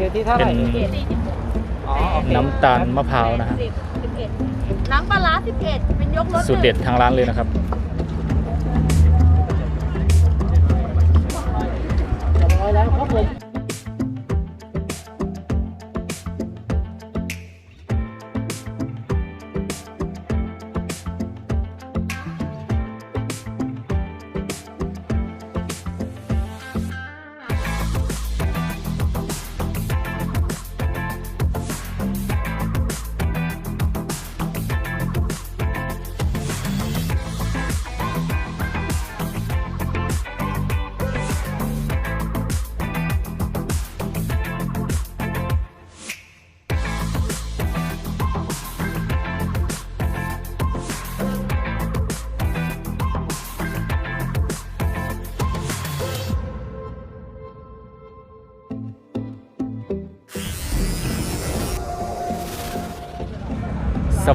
อยู่ที่เท่าไหร่เป็นอ๋อโอเคน้ำตาลมะพร้าวนะฮะสิบสิบเอ็ดน้ำปลาร้าสิบเอ็ดเป็นยกรถสูตรเด็ดทางร้านเลยนะครับร้อยแล้วครับผม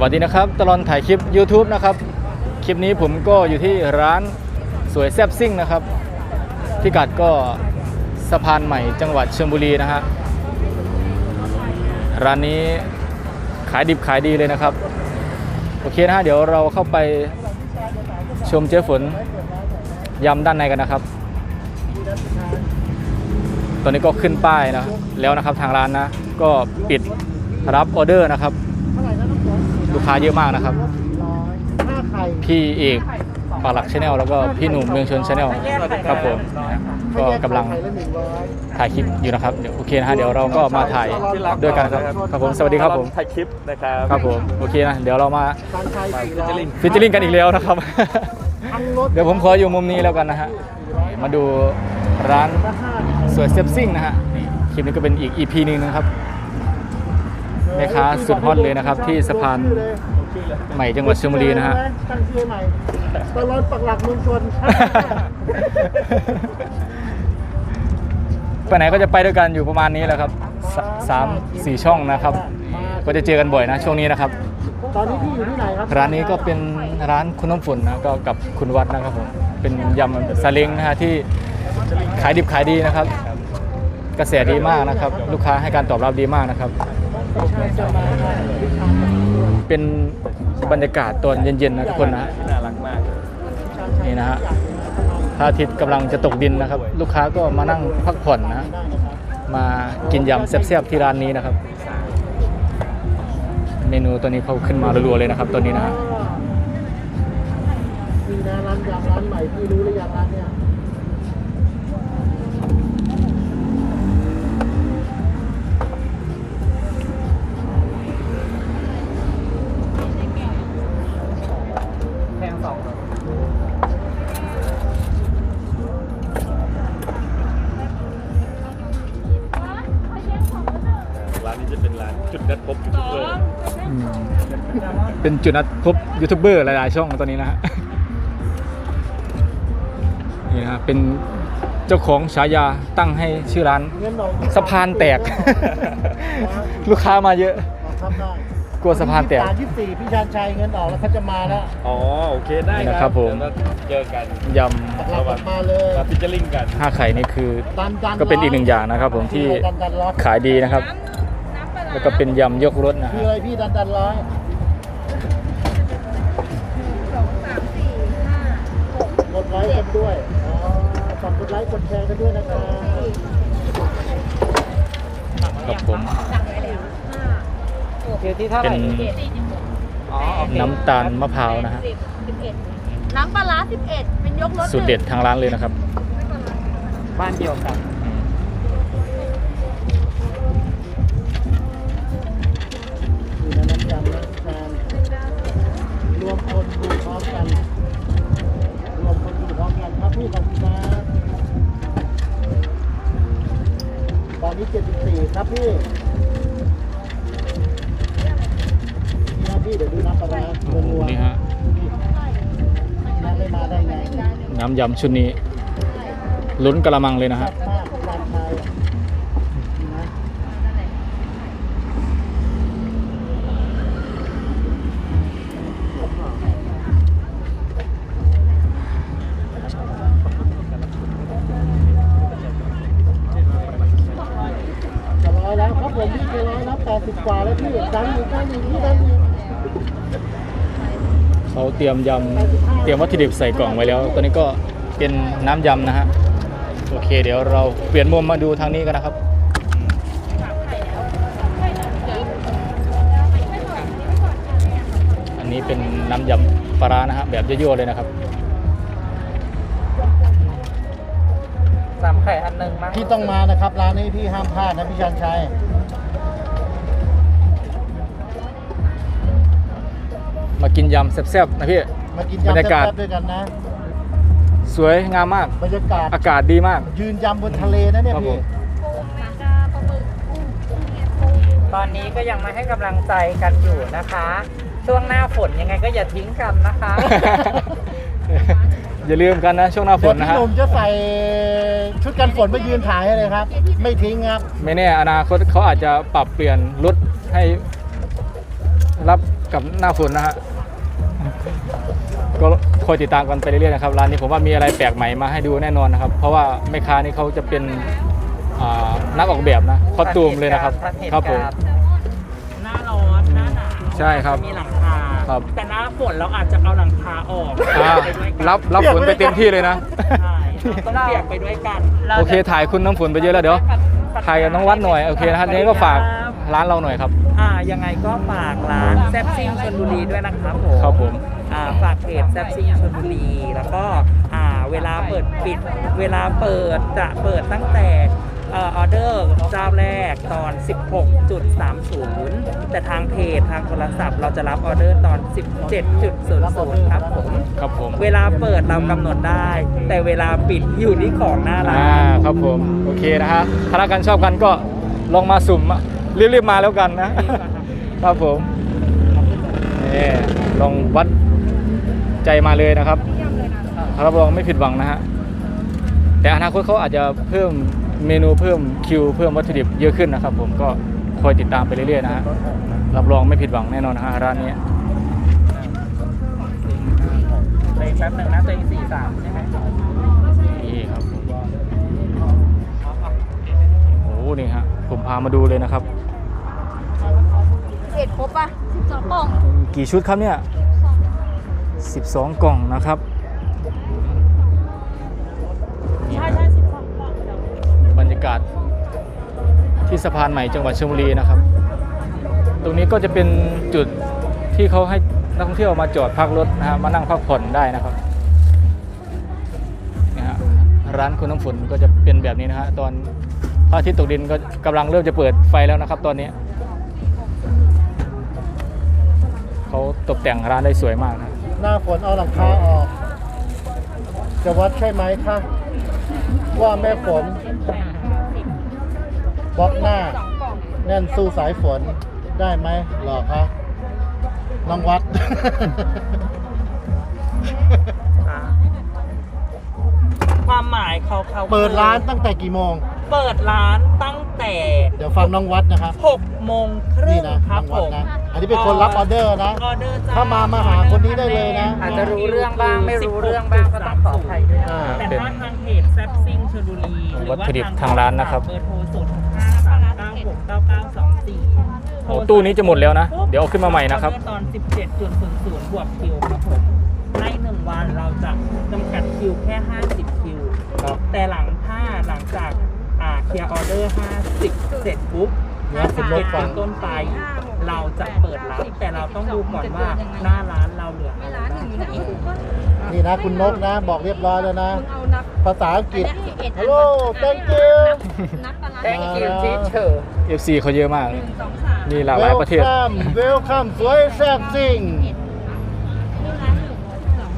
วัสดีนะครับ ตลอนถ่ายคลิป YouTube นะครับ คลิปนี้ผมก็อยู่ที่ร้านสวยแซ่บซิ่งนะครับพิกัดก็สะพานใหม่จังหวัดชลบุรีนะฮะร้านนี้ขายดิบขายดีเลยนะครับ โอเคนะฮะเดี๋ยวเราเข้าไปชมเจ๊ฝนยำด้านในกันนะครับ ตอนนี้ก็ขึ้นป้ายนะแล้วนะครับทางร้านนะ ก็ปิดรับออเดอร์นะครับ ลูกค้าเยอะมากนะครับร้อยห้าไข่พี่เอกปากหลักชาแนลแล้วก็พี่หนุ่มเมืองชนชาแนลครับผมนะฮะก็กำลังไข่ละหนึ่งร้อยถ่ายคลิปอยู่นะครับเดี๋ยวโอเคนะฮะเดี๋ยวเราก็มาถ่ายด้วยกันครับครับผมสวัสดีครับผมถ่ายคลิปนะครับครับผมโอเคนะเดี๋ยวเรามาทานไข่สี่ร้อยฟิชเชอร์ลิงกันอีกแล้วนะครับทั้งรถเดี๋ยวผมขออยู่มุมนี้แล้วกันนะฮะมาดูร้านละห้าสวยเซฟซิ่งนะฮะนี่คลิปนี้ก็เป็นอีก EP หนึงนะครับ แม่ค้าสุดฮอตเลยนะครับที่สะพานใหม่จังหวัดชลบุรีนะฮะตั้งชื่อใหม่ตลอดปักหลักเมืองชนไปไหนก็จะไปด้วยกันอยู่ประมาณนี้แหละครับสสามสี่ช่องนะครับ ก็จะเจอกันบ่อยนะช่วงนี้นะครับ ตอนนี้พี่อยู่ที่ไหนครับร้านนี้ก็เป็นร้านคุณน้ำฝนนะก็กับคุณวัดนะครับผมเป็นยำซาเล้งนะฮะที่ขายดิบขายดีนะครับ กระแสดีมากนะครับ ลูกค้าให้การตอบรับดีมากนะครับ เป็นบรรยากาศตอนเย็นๆนะทุกคนนะฮะน่ารักมากนี่นะฮะพระอาทิตย์กำลังจะตกดินนะครับ ลูกค้าก็มานั่งพักผ่อนนะ มากินยำแซ่บๆที่ร้านนี้นะครับ เมนูตัวนี้เขาขึ้นมารัวๆเลยนะครับตัวนี้นะมีนะร้านยำร้านใหม่พี่รู้หรือยังร้านเนี่ย เป็นจุดนัดพบยูทูบเบอร์หลาย ๆ ช่องตอนนี้นะฮะนี่นะฮะเป็นเจ้าของฉายาตั้งให้ชื่อร้านเงินออกสะพานแตก ลูกค้ามาเยอะทำได้กลัวสะพานแตกสามยี่สิบสี่พี่ชานชัยเงินออกแล้วเขาจะมาแล้วอ๋อโอเคได้นี่คนะครัรับบผม เดี๋ยวเราเจอกันยปักหลักออกมาเลยมาพิจาริงกันำห้าไข่นี่คือ ดันดันก็เป็นอีกหนึ่งอย่างนะครับผมที่ดันดันร้อยขายดีนะครับแล้วก็เป็นยำยกรสนะคือฮะอะไรพี่ดันดันร้อย ไลค์กันด้วยอ๋อฝากกดไลค์กดแชร์กันด้วยนะครับครับผมอยู่ที่เท่าไหเป็ร่นอ๋อโอเคน้ำตาลมะพร้าวนะฮะสิบสิบเอ็ดน้ำปลาร้าสิบเอ็ดเป็นยกรถสูตรเด็ดทางร้านเลยนะครับ บ้านเดียวกัน ขอบคุณนะตอนนี้74ครับพี่นี่นะพี่เดี๋ยวดูน้ำปลาร้าโอ้โหรัวๆนี่ฮะน้ำไม่มาได้ไงน้ำยำชุดนี้ ลุ้นกระมังเลยนะฮะมากร้านไทย ผมพี่เป็นร้อยรับแปดสิบกว่าแล้วพี่ดันอยู่ดันอยู่พี่ดันอยู่เขาเตรียมยำเตรียมวัตถุดิบใส่กล่องไว้แล้วตัวนี้ก็เป็นน้ำยำนะฮะ โอเค เดี๋ยวเราเปลี่ยนมุมมาดูทางนี้กันนะครับ อันนี้เป็นน้ำยำปลาร้านะฮะแบบยั่วๆเลยนะครับสามไข่อันหนึ่งมั้งพี่ต้องมานะครับร้านนี้พี่ห้ามพลาดนะพี่ชันชัย มากินยำแซ่บๆนะพี่ มากินบรยำรยากาศ แซ่บๆด้วยกันนะ สวยงามมาก บรรยากาศ อากาศดีมาก ยืนยำบนทะเลนะเนี่ยครับผพี่มตอนนี้ก็ยังมาให้กำลังใจกันอยู่นะคะ ช่วงหน้าฝนยังไงก็อย่าทิ้งกันนะคะ อย่าลืมกันนะช่วงหน้าฝเดี๋ยวนนะพี่ฮะ หนุ่มจะใส่ชุดกันฝนมายืนถ่ายให้เลยครับ ไม่ทิ้งครับ ไม่แน่อนาคตเขาอาจจะปรับเปลี่ยนรถให้ รับกับหน้าฝนนะฮะก็คอยติดตามกันไปเรื่อยๆนะครับร้านนี้ผมว่ามีอะไรแปลกใหม่มาให้ดูแน่นอนนะครับ เพราะว่าแม่ค้านี่เขาจะเป็นอ่านักออกแบบนะคอสตูมเลยนะครับทันเหตุครับผมการณ์หน้าร้อนหน้าหนาวใช่ครับมีหลังคาครับแต่หน้าฝนเราอาจจะเอาหลังคาออกอ่าไปด้วยกันรับรับฝนไปเต็มที่เลยนะใช่ต้องเปียกไปด้วยกันโอเคถ่ายคุณน้ำฝนไปเยอะแล้วเดี๋ยวถ่ายกับน้องวัดหน่อยโอเคนะฮะนี้ก็ฝาก ร้านเราหน่อยครับ อ่ายังไงก็ฝากร้านแซ่บซิ่งชลบุรีด้วยนะครับผมครับผมอ่าฝากเพจแซ่บซิ่งชลบุรี แล้วก็อ่าเวลาเปิดปิด เวลาเปิดจะเปิดตั้งแต่เออเดอร์เจ้าแรกตอน 16.30 แต่ทางเพจทางโทรศัพท์เราจะรับออเดอร์ตอน 17.00 ครับผม ครับผม เวลาเปิดเรากำหนดได้ แต่เวลาปิดอยู่ที่ของหน้าร้าอ่าน ครับผม โอเคนะฮะถ้ารักกันชอบกันก็ลองมาสุ่มอะ รีบๆมาแล้วกันนะ ครับผมนี่ลองวัดใจมาเลยนะครับรับรองไม่ผิดหวังนะฮะแต่อนาคตเขาอาจจะเพิ่มเมนูเพิ่มคิวเพิ่มวัตถุดิบเยอะขึ้นนะครับ ผมก็คอยติดตามไปเรื่อยๆนะฮะรับรองไม่ผิดหวังแน่นอนนะฮะร้านนี้เลยแป๊บหนึ่งนะตัวเองสี่สามใช่ไหมนี่ครับโอ้โหนี่ฮะผมพามาดูเลยนะครับ ครบป่ะสิบสองกล่องกี่ชุดครับเนี่ย 12 กล่องนะครับใช่ใช่สิบสองกล่องเดี๋ยวบรรยากาศที่สะพานใหม่จังหวัดชลบุรีนะครับ ตรงนี้ก็จะเป็นจุดที่เขาให้นักท่องเที่ยวมาจอดพักรถนะฮะมานั่งพักผ่อนได้นะครับนี่ฮะร้านคุณน้ำฝนก็จะเป็นแบบนี้นะฮะตอนพระอาทิตย์ตกดินก็กำลังเริ่มจะเปิดไฟแล้วนะครับ ตอนนี้ เขาตกแต่งร้านได้สวยมากนะหน้าฝนเอาหลังคาออก จะวัดใช่ไหมคะว่าแม่ฝนบล็อกหน้าสองกล่องแน่นสู้สายฝนได้ไหมหรอคะน้องวัดอ่าความหมายเขาเขาเปิดร้านตั้งแต่กี่โมง เปิดร้านตั้งแต่ เดี๋ยวฟังน้องวัดนะครับ6โมงครึ่นี่งนะครัน้บองวัดผมนะ อันนี้เป็นคนรับออเดอร์นะ ออเดอร์จ้ถ้ามามาหาคนนี้ได้เลยนะ อาจจะรู้เรื่องบ้างไม่รู้เรื่องบ้างก็ต้องขออภัยด้วยนะ อ่าแต่ถ้าทางเพจแซ่บซิงชลบุรีหรือวัตว่าถุดิบทางร้านนะครับ เบอร์โทรศูนย์ห้าสามเก้าหกเก้าเก้าสองสี่โอ้ตู้นี้จะหมดแล้วนะ เดี๋ยวเอาขึ้นมาใหม่นะครับ ตอน 17.00 บวกคิวครับผมในหนึ่งวันเราจะจำกัดคิวแค่ 50 คิว ครับ แต่หลังถ้าหลังจากอ่าเคลียร์ออเดอร์ 50 เสร็จปุ๊บเนี่ยคุณนกฟัเป็งนต้นไป เราจะเปิดร้านแต่เราต้องดูก่อนว่าหน้าร้านเราเหลืออะไรร้านหนึ่งอยู่นะอีกก็นี่นะคุณนกนะ บอกเรียบร้อยแล้วนะมึงเอานับภาษาอังกฤษอันเนี้ย11 Hello thank you นับปลาร้า Thank you อ่า teacher FC เขาเยอะมาก หนึ่งสองสามมีหลากหลายประเทศ Welcome Welcome สวยแซ่บจริง นี่ร้านหนึ่งเหรอ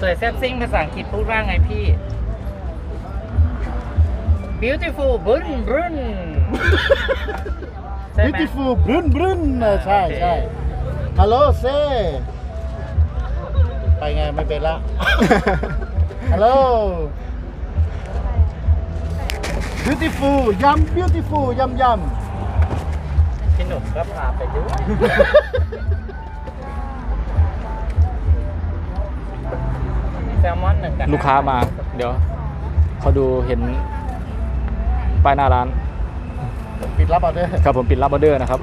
สวยแซ่บซิ่งภาษาอังกฤษพูดว่าไงพี่ beautiful บึ้นบึ้นใช่ไหม beautiful บรุนบรุนนะใช่ใช่ฮัลโหลเซ่ไปไงไม่เป็นละฮัลโหล beautiful ยำ beautiful ยำยพี่หนุ่มก็พาไปด้วย แซลมอนหนึ่งกับลูกค้ามา เดี๋ยวเขาดูเห็น ป้ายหน้าร้าน ปิดรับออเดอร์ครับผมปิดรับออเดอร์นะครับ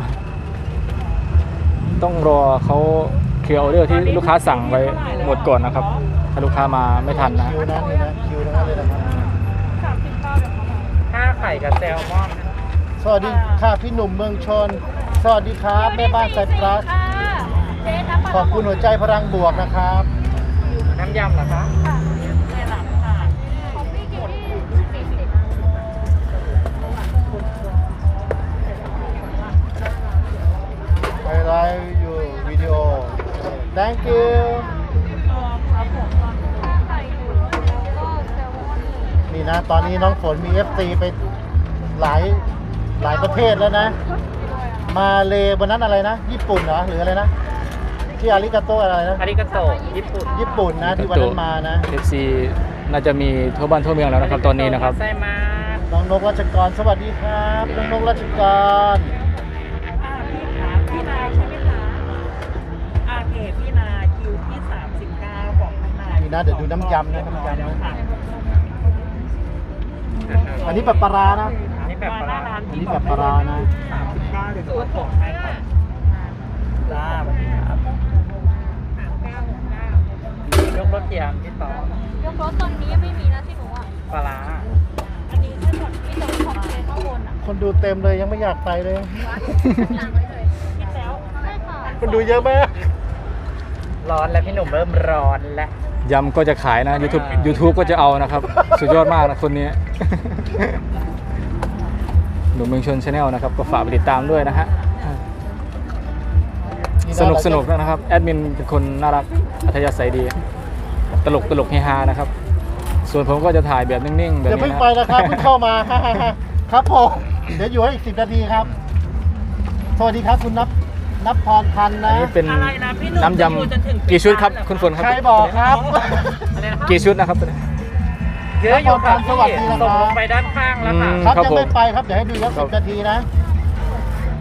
ต้องรอเขาเคลียร์ออเดอร์ที่ลูกค้าสั่งไว้หมดก่อนนะครับ ถ้าลูกค้ามาไม่ทันนะคิวนะนี่นะคิวทั้งนั้นเลยนะครับห้าไข่กับแซลมอนสวัสดีค่ะพี่หนุ่มเมืองชน สวัสดีครับแม่บ้านไซปรัสเจ๊น้ำปลาขอบคุณหัวใจพลังบวกนะครับ น้ำยำเหรอคะ thank you ครับผมตอนข้าวไข่อยู่แล้วก็แซลมอนหนึ่งนี่นะ ตอนนี้น้องฝนมี FC ไปหลายหลายประเทศแล้วนะ มาเลวันนั้นอะไรนะ ญี่ปุ่นเหรอหรืออะไรนะ ที่อาริกาโตอะไรนะ อาริกาโตะญี่ปุ่นญี่ปุ่นนะที่วันนั้นมานะ FC น่าจะมีทั่วบ้านทั่วเมืองแล้วนะครับตอนนี้นะครับไซมาน้องนกรัชกรสวัสดีครับ น้องนกรัชกร นนี่นะ เดี๋ยวดูน้ำยำนะน้ำยำนะอันนี้แบบปลาร้านะ อันนี้แบบปลาร้าอันนี้แบบปลาร้านะ39หรือว่าของไทยครับจ้าสวัสดีครับยกรถเกียร์พี่ต่อยกรถตอนนี้ไม่มีนะที่หนูอะปลาร้าอันนี้แค่หมดมีแต่ของเจ๊ข้างบนอะคนดูเต็มเลยยังไม่อยากไปเลยหลังเลยเลยกินแล้วใช่ค่ะคนดูเยอะมากร้อนแล้วพี่หนุ่มเริ่มร้อนแล้ว ยำก็จะขายนะ YouTube YouTube ก็จะเอานะครับ สุดยอดมากนะคนนี้ หนุ่มเมืองชนชาแนลนะครับ ก็ฝากไปติดตามด้วยนะฮะ สนุกสนุกนะครับ แอดมินเป็นคนน่ารัก อัธยาศัยดี ตลกตลกเฮฮานะครับ ส่วนผมก็จะถ่ายแบบนิ่งๆ แบบอย่านี้เพิ่งนะไปนะครับเพิ่งเข้ามาครับผมเดี๋ยวอยู่ให้อีกสิบนาทีครับ สวัสดีครับคุณนับ นับพรพันธ์อันนะ นี้เป็นอะไรนะพี่หนุ่มน้ำยจะอยู่จนถึงำกี่ชุดครับปิดร้านเหรอ คุณฝนครับใครบอกครับ อะไรนะครับกี่ชุดนะครับตัวนี้เยอะอยู่ครับสวัสดีนะครับ ส่งลงไปด้านข้างแล้วค่ะอืม ครับครับยังผม ไม่ไปครับ เดี๋ยวให้ดูอีกครัสิบบนาทีนะ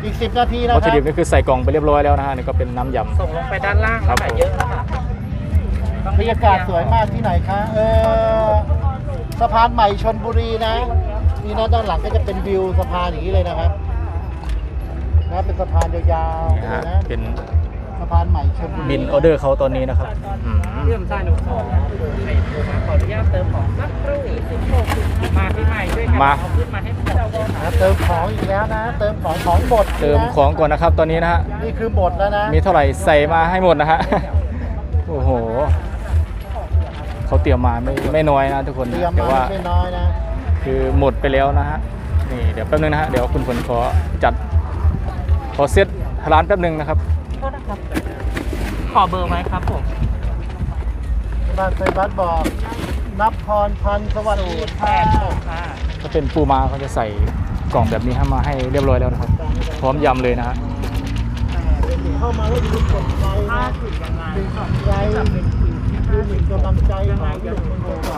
อีกสิบนาทีนะควัรัตถุดิบบนี่คือใส่กล่องไปเรียบร้อยแล้วนะฮะนี่ก็เป็นน้ำยำส่งลงไปด้านล่างครัแล้วบค่ะผมเยอะแล้วค่ะต้องบรรยากาศสวยมากที่ไหนคะ เออสะพานใหม่ชนบุรีนะ นี่นะด้านหลังก็จะเป็นวิวสะพานอย่างนี้เลยนะครับ นะเป็นสะพานยาวๆนะฮะนะเป็นสะพานใหม่ชนบุรีบินออเดอร์เขาตอนนี้นะครับอืมเรื่องชายหนูขอไอ้ขออนุญาตเติมของสักครู่มาที่ใหม่ด้วยกันมาเอาขึ้นมาให้หมดนะเติมของอีกแล้วนะ เติมของของหมดเติมนะของก่อนนะครับตอนนี้นะฮะ นี่คือหมดแล้วนะมีเท่าไหร่ใส่มาให้หมดนะฮะ โอ้โห เขาเตรียมมาไม่ไม่น้อยนะทุกคนเตนะรียมแต่มาว่าไม่ใช่น้อยนะคือหมดไปแล้วนะฮะ นี่เดี๋ยวแป๊บนึงนะฮะ เดี๋ยวคุณฝนขอจัด ขอเซตร้านแป๊บนึงนะครับ โทษนะครับ ขอเบอร์ไว้ครับผมบ้านไซบัสบอก นับพรพันธ์สวัสดีแปค่ะดหกค่ะถ้าเป็นปูม้าเขาจะใส่กล่องแบบนี้ให้มาให้เรียบร้อยแล้วนะครับ พร้อมยำเลยนะฮะเข้ามาแล้วดูกดไลค์นะหนึ่งไลค์คือหนึ่งกำลังใจของหนึ่งคน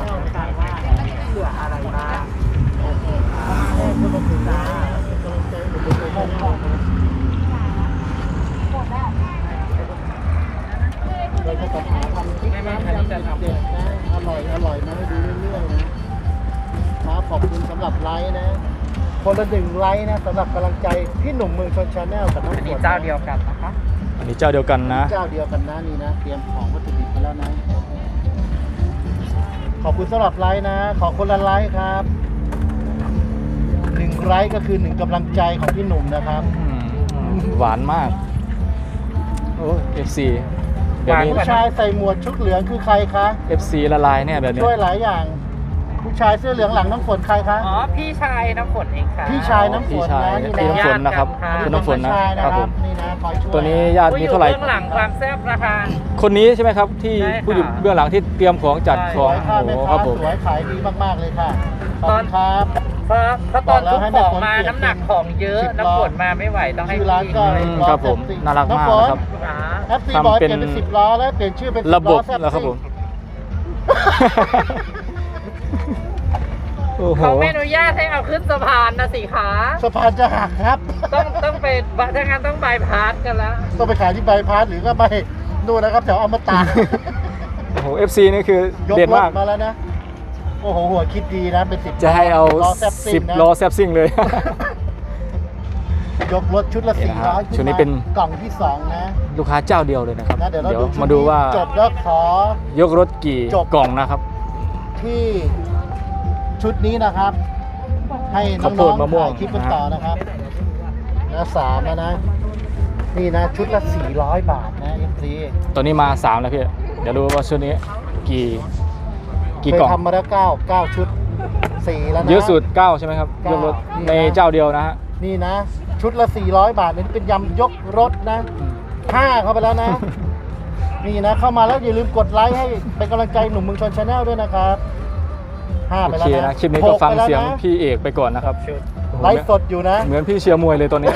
ไลค์นะสำหรับกำลังใจพี่หนุ่มเมืองชนชาแนลกับน้องอันฝนี้นเจ้าเดียวกันนะคะ อันนี้เจ้าเดียวกันนะ เจ้าเดียวกันนะนี่นะ เตรียมของวัตถุดิบไปแล้วนะ ขอบคุณสำหรับไลค์นะ ขอคนละไลค์ครับหนึ่งไลค์ก็คือหนึ่งกำลังใจของพี่หนุ่มนะครับอืมหวานมาก โอ้เอฟซีเดี๋ยวนี้ผู้ชายใส่หมวกชุดเหลืองคือใครคะ FC ละลายเนี่ยแบบเนี้ยช่วยหลายอย่าง ผู้ชายเสื้อเหลืองหลังน้ำฝนใครคะ อ๋อ พี่ชายน้ำฝนเองค่ะ พี่ชายน้ำฝพี่นชายนะนี่พี่นะน้ำฝนนะครับญาติกันค่ะคุณน้ำฝนนะชายนะคครัรับบผมนี่นะคอยช่วยตัวนี้ญาติผู้อมียู่เท่าไหร่เบื้องหลังความแซ่บราคา คนนี้ใช่ไหมครับที่ใช่ค่ะ ผู้อยู่เบื้องหลังที่เตรียมของจัดใช่ของสวยค่ะโอ้แม่โหคค้ารับผม สวยขายดีมากๆเลยค่ะขอบคุณครับ เพราะเพราะตอนทุกของมาบอกแล้วให้น้ำหนักของเยอะสิบล้อน้ำฝนมาไม่ไหวต้องให้ชื่อร้านก็อืมครับผมน่ารักมากนะครับขาแอปซีทำบอยเปเป็นลี่ยนเป็นสิบล้อแล้วเปลี่ยนชื่อเป็น10ระบบล้อซ่แล้วครับผมโอ้โหเขาไม่อนุญาตให้เอาขึ้นสะพานนะสิขาสะพานจะหักครับ ต้องต้องไปถ้างั้นต้องบายพาสกันแล้วต้องไปขายที่ใบายพาสหรือก็ไปนู่นนะครับแถวอมตะโอ้โห FC นี่คือยกเด็ดรถมากมาแล้วนะโอ้โหหัวคิดดีนะเป็นสิบจะให้เอาล้อแซบซิ่งสิบนะล้อแซบซิ่งเลยยกรถชุดละเห็นสี่นะครัร้อบยชุดนี้เป็นกล่องที่สองนะ ลูกค้าเจ้าเดียวเลยนะครับนะเดี๋ยวเราเดี๋ยวดูชุมาดูว่าจบแล้วขอยกรถกี่จบกล่องนะครับ ที่ ชุดนี้นะครับ ให้น้ข้าวโพอดงมะม่วงๆถ่ายคลิปกันต่อนะครับนะสามแล้วนะ นี่นะชุดละ 400 บาทนะเอฟซีตัวนี้มา3แล้วพี่ เดี๋ยวดูว่าชุดนี้กี่ กี่เคยกล่อง ทำมาแล้ว9 9ชุด4แล้วนะ เยอะสุด9ใช่ไหมครับเก้ายกรถนี่นะ ในเจ้าเดียวนะฮะ นี่นะ ชุดละ 400 บาทนี่เป็นยำยกรถนะห้าเข้าไปแล้วนะ นี่นะ เข้ามาแล้วอย่าลืมกดไลค์ให้เป็นกำลังใจหนุ่มเมืองชนชาแนลด้วยนะครับ ห้าโอไปเคแล้วนะนะคลิปนี้ก็หฟังไปแล้วเสียงนะพี่เอกไปก่อนนะครับโอ้โหไลฟ์สดอยู่นะ เหมือนพี่เชียร์มวยเลยตัวนี้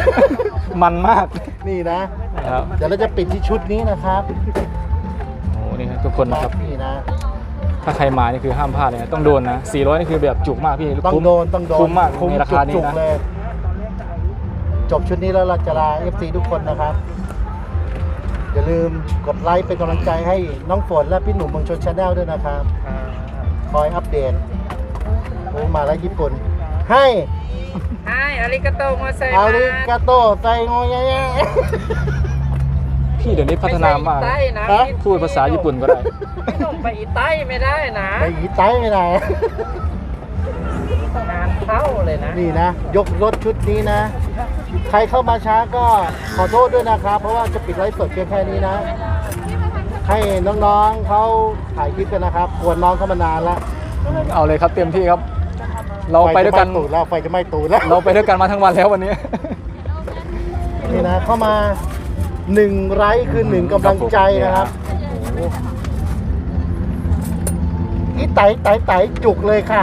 มันมากนี่นะ นะครับเดี๋ยวเราจะปิดที่ชุดนี้นะครับโอ้โหนี่ครับทุกคนนะครับ นี่นะ ถ้าใครมานี่คือห้ามพลาดเลยนะต้องโดนนะ 400 นี่คือแบบจุกมากพี่ต้องคุ้มโดนต้องโดนคุ้มมากคุ้มในราคานี้จุกนะ ๆเลยจบชุดนี้แล้วเราจะลา FC ทุกคนนะครับ อย่าลืมกดไลค์เป็นกำลังใจให้น้องฝนและพี่หนุ่มเมืองชนชาแนลด้วยนะครับ คอยอัปเดตโอ้มาแล้วญี่ปุ่น ให้ใช่อาริกาโตโมไซอามาริกาโตไซโงยะยะพี่เดี๋ยวนี้พัฒนามากไใต้นะฮะพูดภาษาญี่ปุ่นก็ได้พี่หนุ่มไปอีใต้ไม่ได้นะไปอีไตไม่ได้งานเข้าเลยนะ นี่นะ ยกรถชุดนี้นะ ใครเข้ามาช้าก็ขอโทษด้วยนะครับ เพราะว่าจะปิดไลฟ์สดเพียงแค่นี้นะ ให้น้องๆเขาถ่ายคลิปกันนะครับกวนน้องเข้ามานานแล้วเอาเลยครับเต็มที่ครับ เราไปด้วยกันฟจะม่ตูดแล้วไฟจะไม่ตูดแล้ว เราไปด้วยกันมาทั้งวันแล้ววันนี้ นี่นะเข้ามาหนึ่งไลค์คือหนึ่งกำลังใจนะครับโอ้โหอีไตไตไตจุกเลยค่ะ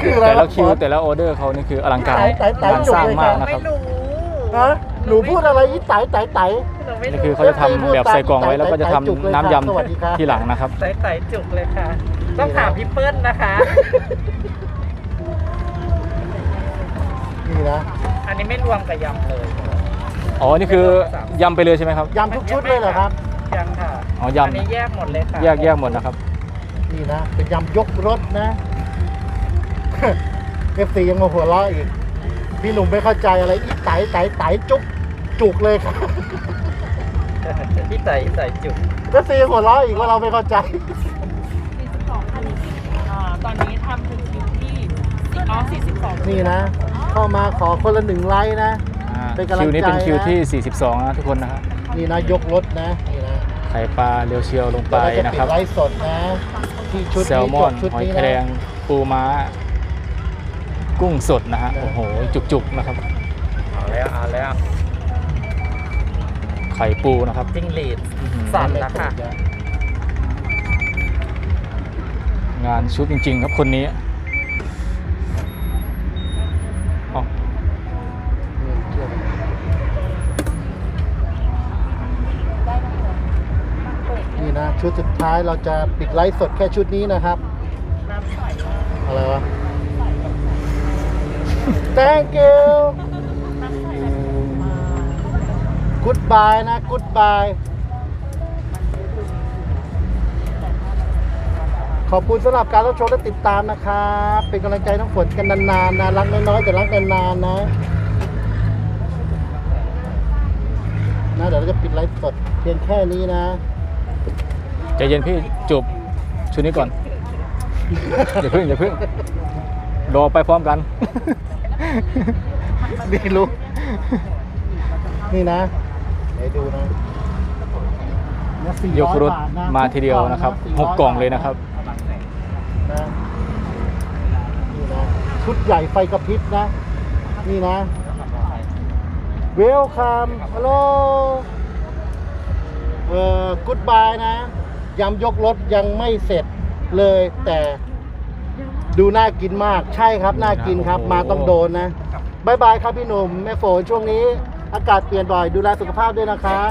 คืออะไรแต่ละวะคิวแต่ละออเดอร์เขานี่คืออลังการตายตายตายงานสร้างมากนะคไม่รับรู้ ฮะ หนูพูดอะไรอีไตไตไตหนูไม่นี่รู้คือเขาจะทำแบบใส่กล่องไว้แล้วก็จะทำจุกเลยน้ำครับสวัสดีครับยำที่หลังนะครับไต่ไต่จุกเลยค่ะ ต้องถามพี่เปิ้ลนะคะ นี่นะอันนี้ไม่รวมกับยำเลย อ๋อ นี่คือยำไปเลยใช่ไหมครับ ยำทุกชุดเลยเหรอครับ ยังค่ะอ๋อยำ นนี้แยกหมดเลยค่ะแยกแยกหมดนะครับ นี่นะเป็นยำยกรถนะ เอฟซียังมาหัวเราะอีก พี่หนุ่มไม่เข้าใจอะไรอีไตไตไตจุกจุกเลยครับพี่ไต่ไต่จุกเอฟซีหัวเราะอีกว่าเราไม่เข้าใจอ่าตอนนี้ทำถึงคิวที่อ๋อ42นี่นะ เข้ามาขอคนละหนึ่งไลค์นะ อ่าเป็นกำลังคิวนี้เป็นใจนะ คิวที่ 42 นะทุกคนนะครับนี่นะยกรถนะนี่นะไข่ปลาเรียวเชียวลงไปเดี๋ยวเราจะนะปิครัดบไลฟ์สดนะ ที่ชุดแซลนี้มจอนบชุดหอยนี้แครนะงปูม้า กุ้งสดนะฮะ โอ้โห จุกๆนะครับ เอาแล้วเอาแล้วไข่ปูนะครับจิ้งหรีดอื้อหือสั่นแล้วค่ะงานชุดจริง ๆ ครับคนนี้อ๋อนี่นะชุดสุดท้ายเราจะปิดไลฟ์สดแค่ชุดนี้นะครับ อะไรวะ thank you goodbye นะ goodbye ขอบคุณสำหรับการรับชมและติดตามนะครับ เป็นกำลังใจน้องฝนกันนานๆนะ รักน้อยๆแต่รักนานๆนะนะเดี๋ยวเราจะปิดไลฟ์สดเพียงแค่นี้นะ ใจเย็นพี่จบชุดนี้ก่อน อย่าเพิ่งอย่าเพิ่งรอไปพร้อมกัน นี่รู้นี่นะเดี๋ยวดูนะนะ400ยกรถบาทนะมาทีเดียวนะครับ400หกกล่องเลยนะครับนะนี่นะชุดใหญ่ไฟกระพริบนะ นี่นะเวลคัมฮัลโหลเอ่อกูดบายนะยำยกรถยังไม่เสร็จเลยแต่ ดูน่ากินมากใช่ครับน่ากินครับโอ้โหมาต้องโดนนะบายบายครับพี่หนุ่มแม่ฝนช่วงนี้ อากาศเปลี่ยนบ่อยดูแลสุขภาพด้วยนะครับ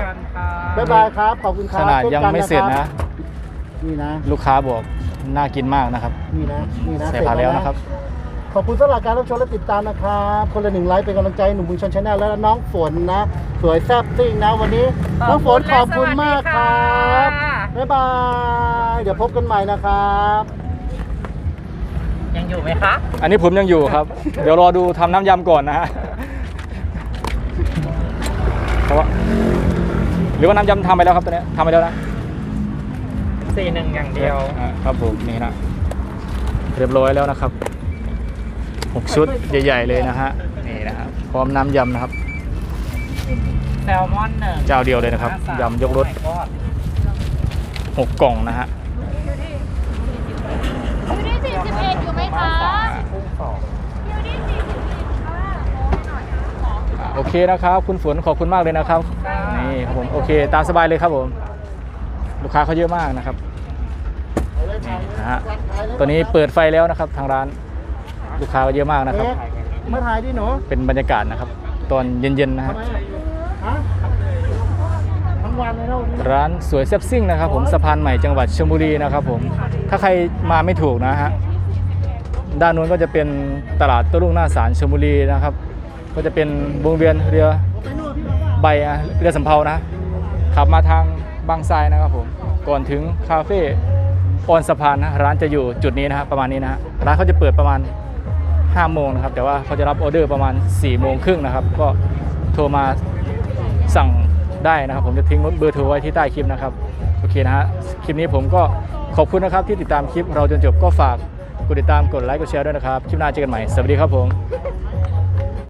บายบายครับขอบคุณคขรับนาดช่วยังกัไม่เสร็จคนะบนี่นะ ลูกค้าบอกน่ากินมากนะครับ นี่นะนี่นะใส่เสร็จผ่านแล้วนะครับ ขอบคุณสำหรับการรับชมและติดตามนะครับคนละหนึ่งไลค์เป็นกำลังใจให้หนุ่มบุญชนชาแนลและน้องฝนนะ สวยแซ่บซิ่งนะวันนี้น้องฝนขอบคุณมากครับบ๊ายบาย เดี๋ยวพบกันใหม่นะครับ ยังอยู่ไหมคะอันนี้ผมยังอยู่ครับ เดี๋ยวรอดูทำน้ำยำก่อนนะฮะเพราะว่าหรือว่าน้ำยำทำไปแล้วครับตัวเนี้ยทำไปแล้วนะสี่หนึ่งอย่างเดียวอ่าครับผมนี่นะเรียบร้อยแล้วนะครับหกชุดใหญ่ ๆ เลยนะฮะนี่นะครับพร้อมน้ำยำนะครับ แซลมอนหนึ่งเจ้าเดียวเลยนะครับยำยกรส หกกล่องนะฮะ อ่าโอเคนะครับ คุณฝนขอบคุณมากเลยนะครับนี่ครับผมโอเค ตามสบายเลยครับผม ลูกค้าเขาเยอะมากนะครับเอาเลยถ่ายนะฮะถ่ายเลยตอนนี้เปิดไฟแล้วนะครับ ทางร้านลูกค้าก็เยอะมากนะครับเอ๊มาถ่ายดิหนูเป็นบรรยากาศนะครับ ตอนเย็นๆนะทำฮะไมอะฮะทั้งวันเลยเท่านี้ร้านสวยแซ่บซิ่งนะครับ ผมสะพานใหม่จังหวัดชลบุรีนะครับ ผมถ้าใครมาไม่ถูกนะฮะ ด้านนู้นก็จะเป็นตลาดโต้รุ่งหน้าศาลชลบุรีนะครับ ก็จะเป็นวงเวียนเรือใบเรือสำเภานะ ขับมาทางบางทรายนะครับผมก่อนถึงคาเฟ่ออนสะพานนะร้านจะอยู่จุดนี้นะครับประมาณนี้นะฮะร้านเขาจะเปิดประมาณ5โมงนะครับแต่ว่าเขาจะรับออเดอร์ประมาณ4โมงครึ่งนะครับ ก็โทรมาสั่งได้นะครับ ผมจะทิ้งเบอร์โทรไว้ที่ใต้คลิปนะครับโอเคนะฮะคลิปนี้ผมก็ขอบคุณนะครับที่ติดตามคลิปเราจนจบก็ฝาก กดติดตามกดไลค์กดแชร์ด้วยนะครับ คลิปหน้าเจอกันใหม่ สวัสดีครับผม